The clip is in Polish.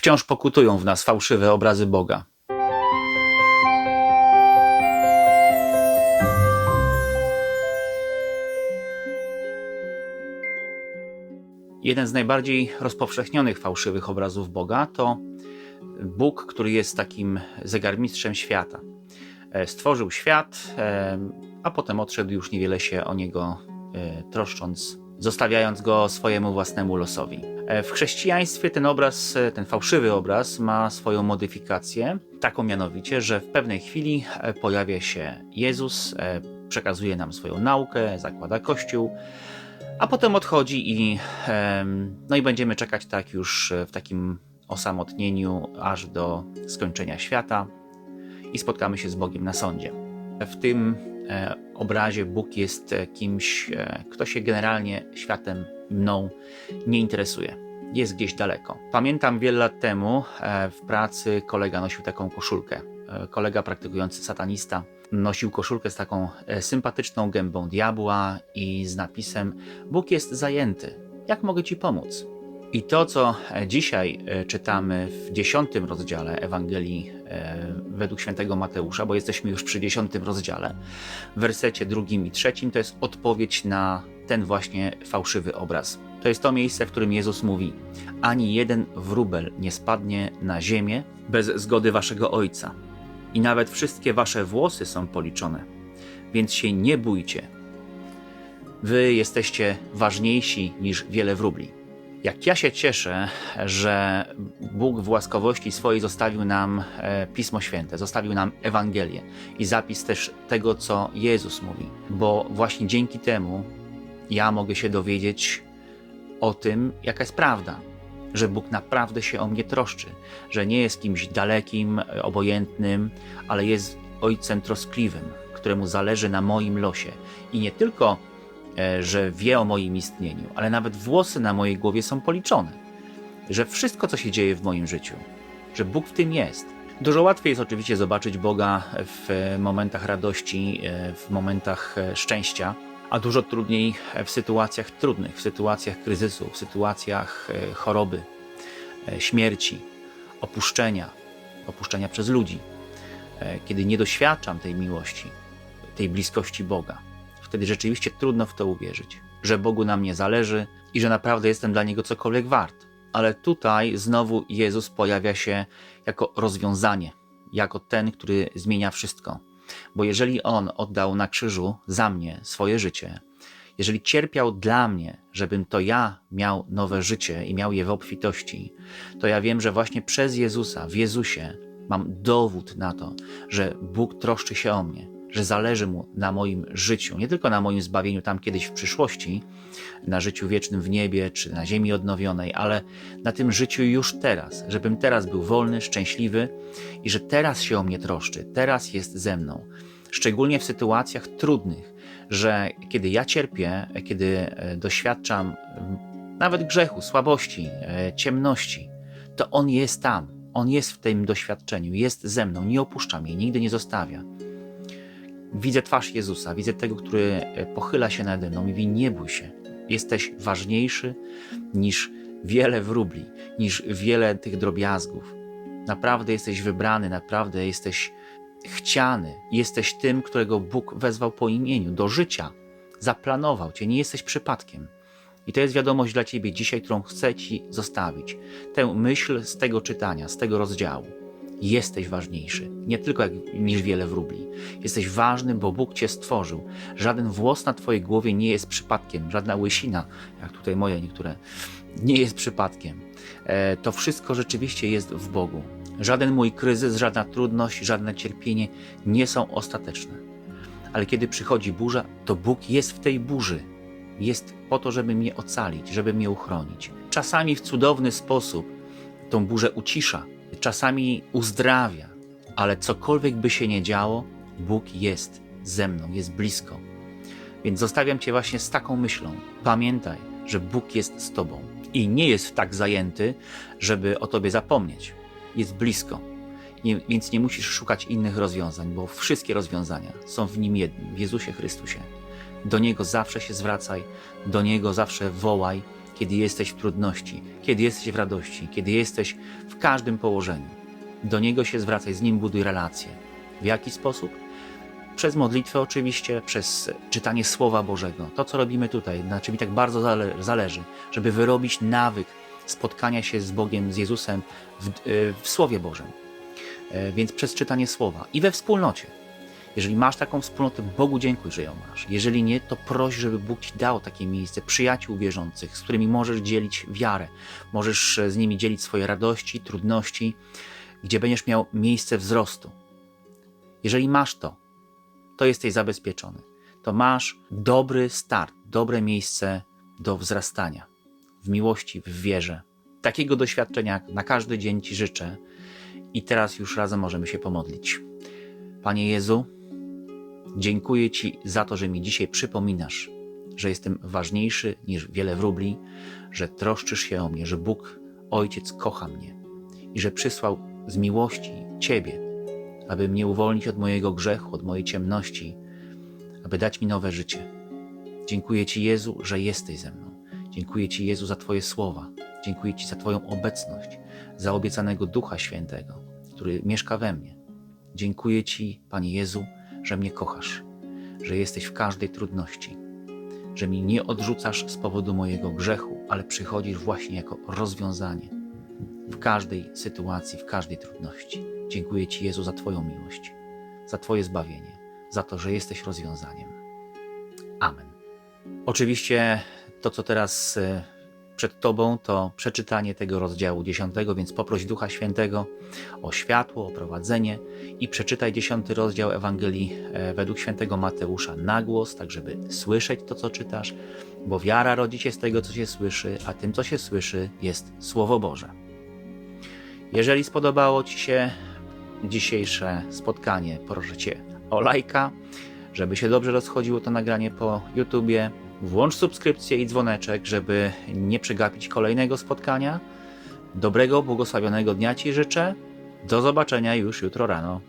Wciąż pokutują w nas fałszywe obrazy Boga. Jeden z najbardziej rozpowszechnionych fałszywych obrazów Boga to Bóg, który jest takim zegarmistrzem świata. E, Stworzył świat, e, a potem odszedł już niewiele się o niego e, troszcząc, zostawiając go swojemu własnemu losowi. E, W chrześcijaństwie ten obraz, e, ten fałszywy obraz ma swoją modyfikację, taką mianowicie, że w pewnej chwili e, pojawia się Jezus, przekazuje nam swoją naukę, zakłada kościół, a potem odchodzi i, no i będziemy czekać tak już w takim osamotnieniu aż do skończenia świata i spotkamy się z Bogiem na sądzie. W tym obrazie Bóg jest kimś, kto się generalnie światem, mną nie interesuje. Jest gdzieś daleko. Pamiętam wiele lat temu e, w pracy kolega nosił taką koszulkę. E, Kolega praktykujący satanista nosił koszulkę z taką e, sympatyczną gębą diabła i z napisem Bóg jest zajęty. Jak mogę Ci pomóc? I to, co dzisiaj czytamy w dziesiątym rozdziale Ewangelii według świętego Mateusza, bo jesteśmy już przy dziesiątym rozdziale, w wersecie drugim i trzecim, to jest odpowiedź na ten właśnie fałszywy obraz. To jest to miejsce, w którym Jezus mówi: Ani jeden wróbel nie spadnie na ziemię bez zgody waszego Ojca. I nawet wszystkie wasze włosy są policzone. Więc się nie bójcie. Wy jesteście ważniejsi niż wiele wróbli. Jak ja się cieszę, że Bóg w łaskowości swojej zostawił nam e, Pismo Święte, zostawił nam Ewangelię i zapis też tego, co Jezus mówi, bo właśnie dzięki temu ja mogę się dowiedzieć o tym, jaka jest prawda, że Bóg naprawdę się o mnie troszczy, że nie jest kimś dalekim, obojętnym, ale jest Ojcem troskliwym, któremu zależy na moim losie i nie tylko e, że wie o moim istnieniu, ale nawet włosy na mojej głowie są policzone. Że wszystko, co się dzieje w moim życiu, że Bóg w tym jest. Dużo łatwiej jest oczywiście zobaczyć Boga w momentach radości, e, w momentach e, szczęścia, a dużo trudniej w sytuacjach trudnych, w sytuacjach kryzysu, w sytuacjach e, choroby, e, śmierci, opuszczenia, opuszczenia przez ludzi, e, kiedy nie doświadczam tej miłości, tej bliskości Boga wtedy rzeczywiście trudno w to uwierzyć, że Bogu na mnie zależy i że naprawdę jestem dla Niego cokolwiek wart. Ale tutaj znowu Jezus pojawia się jako rozwiązanie, jako ten, który zmienia wszystko. Bo jeżeli On oddał na krzyżu za mnie swoje życie, jeżeli cierpiał dla mnie, żebym to ja miał nowe życie i miał je w obfitości, to ja wiem, że właśnie przez Jezusa, w Jezusie, mam dowód na to, że Bóg troszczy się o mnie, że zależy mu na moim życiu, nie tylko na moim zbawieniu tam kiedyś w przyszłości, na życiu wiecznym w niebie czy na ziemi odnowionej, ale na tym życiu już teraz, żebym teraz był wolny, szczęśliwy i że teraz się o mnie troszczy, teraz jest ze mną. Szczególnie w sytuacjach trudnych, że kiedy ja cierpię, kiedy e, doświadczam nawet grzechu, słabości, e, ciemności, to On jest tam, On jest w tym doświadczeniu, jest ze mną, nie opuszcza mnie, nigdy nie zostawia. Widzę twarz Jezusa, widzę tego, który e, pochyla się nade mną i mówi: Nie bój się, jesteś ważniejszy niż wiele wróbli, niż wiele tych drobiazgów. Naprawdę jesteś wybrany, naprawdę jesteś chciany, jesteś tym, którego Bóg wezwał po imieniu do życia, zaplanował cię, nie jesteś przypadkiem. I to jest wiadomość dla ciebie dzisiaj, którą chcę ci zostawić. Tę myśl z tego czytania, z tego rozdziału. Jesteś ważniejszy, nie tylko jak, niż wiele wróbli. Jesteś ważny, bo Bóg cię stworzył. Żaden włos na twojej głowie nie jest przypadkiem, żadna łysina, jak tutaj moje niektóre, nie jest przypadkiem. E, to wszystko rzeczywiście jest w Bogu. Żaden mój kryzys, żadna trudność, żadne cierpienie nie są ostateczne. Ale kiedy przychodzi burza, to Bóg jest w tej burzy. Jest po to, żeby mnie ocalić, żeby mnie uchronić. Czasami w cudowny sposób tą burzę ucisza, czasami uzdrawia, ale cokolwiek by się nie działo, Bóg jest ze mną, jest blisko. Więc zostawiam Cię właśnie z taką myślą. Pamiętaj, że Bóg jest z Tobą i nie jest tak zajęty, żeby o Tobie zapomnieć. Jest blisko. Nie, więc nie musisz szukać innych rozwiązań, bo wszystkie rozwiązania są w Nim jednym, w Jezusie Chrystusie. Do Niego zawsze się zwracaj, do Niego zawsze wołaj, kiedy jesteś w trudności, kiedy jesteś w radości, kiedy jesteś w każdym położeniu. Do Niego się zwracaj, z Nim buduj relacje. W jaki sposób? Przez modlitwę oczywiście, przez czytanie Słowa Bożego. To, co robimy tutaj, na czym mi tak bardzo zale- zależy, żeby wyrobić nawyk spotkania się z Bogiem, z Jezusem w, e, w Słowie Bożym. E, Więc przez czytanie Słowa i we wspólnocie. Jeżeli masz taką wspólnotę, Bogu dziękuj, że ją masz. Jeżeli nie, to proś, żeby Bóg ci dał takie miejsce przyjaciół wierzących, z którymi możesz dzielić wiarę, możesz e, z nimi dzielić swoje radości, trudności, gdzie będziesz miał miejsce wzrostu. Jeżeli masz to, to jesteś zabezpieczony. To masz dobry start, dobre miejsce do wzrastania w miłości, w wierze. Takiego doświadczenia na każdy dzień Ci życzę i teraz już razem możemy się pomodlić. Panie Jezu, dziękuję Ci za to, że mi dzisiaj przypominasz, że jestem ważniejszy niż wiele wróbli, że troszczysz się o mnie, że Bóg, Ojciec, kocha mnie i że przysłał z miłości Ciebie, aby mnie uwolnić od mojego grzechu, od mojej ciemności, aby dać mi nowe życie. Dziękuję Ci, Jezu, że jesteś ze mną. Dziękuję Ci, Jezu, za Twoje słowa. Dziękuję Ci za Twoją obecność, za obiecanego Ducha Świętego, który mieszka we mnie. Dziękuję Ci, Panie Jezu, że mnie kochasz, że jesteś w każdej trudności, że mi nie odrzucasz z powodu mojego grzechu, ale przychodzisz właśnie jako rozwiązanie w każdej sytuacji, w każdej trudności. Dziękuję Ci, Jezu, za Twoją miłość, za Twoje zbawienie, za to, że jesteś rozwiązaniem. Amen. Oczywiście to, co teraz e, przed Tobą, to przeczytanie tego rozdziału dziesiątego, więc poproś Ducha Świętego o światło, o prowadzenie i przeczytaj dziesiąty rozdział Ewangelii e, według świętego Mateusza na głos, tak żeby słyszeć to, co czytasz, bo wiara rodzi się z tego, co się słyszy, a tym, co się słyszy, jest Słowo Boże. Jeżeli spodobało Ci się dzisiejsze spotkanie, proszę Cię o lajka, żeby się dobrze rozchodziło to nagranie po YouTubie. Włącz subskrypcję i dzwoneczek, żeby nie przegapić kolejnego spotkania. Dobrego, błogosławionego dnia Ci życzę. Do zobaczenia już jutro rano.